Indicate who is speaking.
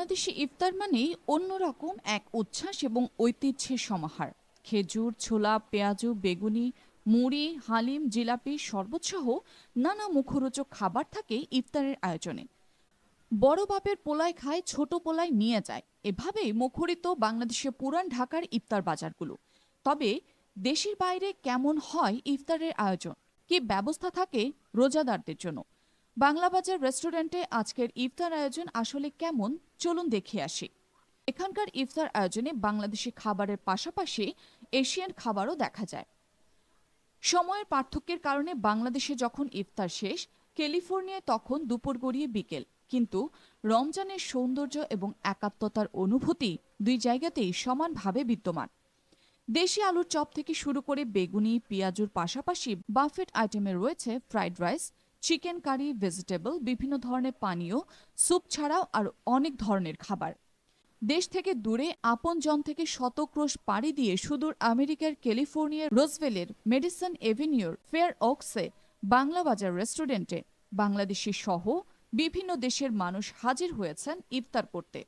Speaker 1: বাংলাদেশি ইফতার মানেই অন্যরকম এক উচ্ছ্বাস এবং ঐতিহ্যের সমাহার। খেজুর, ছোলা, পেঁয়াজু, বেগুনি, মুড়ি, হালিম, জিলাপি, শরবতসহ নানা মুখরোচক খাবার থাকে ইফতারের আয়োজনে। বড় বাপের পোলায় খায়, ছোট পোলায় নিয়ে যায়। এভাবেই মুখরিত বাংলাদেশের পুরান ঢাকার ইফতার বাজারগুলো। তবে দেশের বাইরে কেমন হয় ইফতারের আয়োজন? কি ব্যবস্থা থাকে রোজাদারদের জন্য? বাংলা বাজার রেস্টুরেন্টে আজকের ইফতার আয়োজন আসলে কেমন? চলুন দেখে আসি। এখানকার ইফতার আয়োজনে বাংলাদেশি খাবারের পাশাপাশি এশিয়ান খাবারও দেখা যায়। সময়ের পার্থক্যের কারণে বাংলাদেশে যখন ইফতার শেষ, ক্যালিফোর্নিয়ায় তখন দুপুর গড়িয়ে বিকেল। কিন্তু রমজানের সৌন্দর্য এবং একাত্মতার অনুভূতি দুই জায়গাতেই সমানভাবে বিদ্যমান। দেশি আলুর চপ থেকে শুরু করে বেগুনি, পেঁয়াজুর পাশাপাশি বাফেট আইটেমে রয়েছে fried rice chicken curry, vegetable, বিভিন্ন ধরনের পানীয়, স্যুপ ছাড়াও আর অনেক ধরনের খাবার। দেশ থেকে দূরে আপনজন থেকে শতক্রোশ পাড়ি দিয়ে সুদূর আমেরিকার ক্যালিফোর্নিয়ার রোজভেলের মেডিসন এভিনিউর ফেয়ার অক্সে বাংলা বাজার রেস্টুরেন্টে বাংলাদেশি সহ বিভিন্ন দেশের মানুষ হাজির হয়েছেন ইফতার করতে।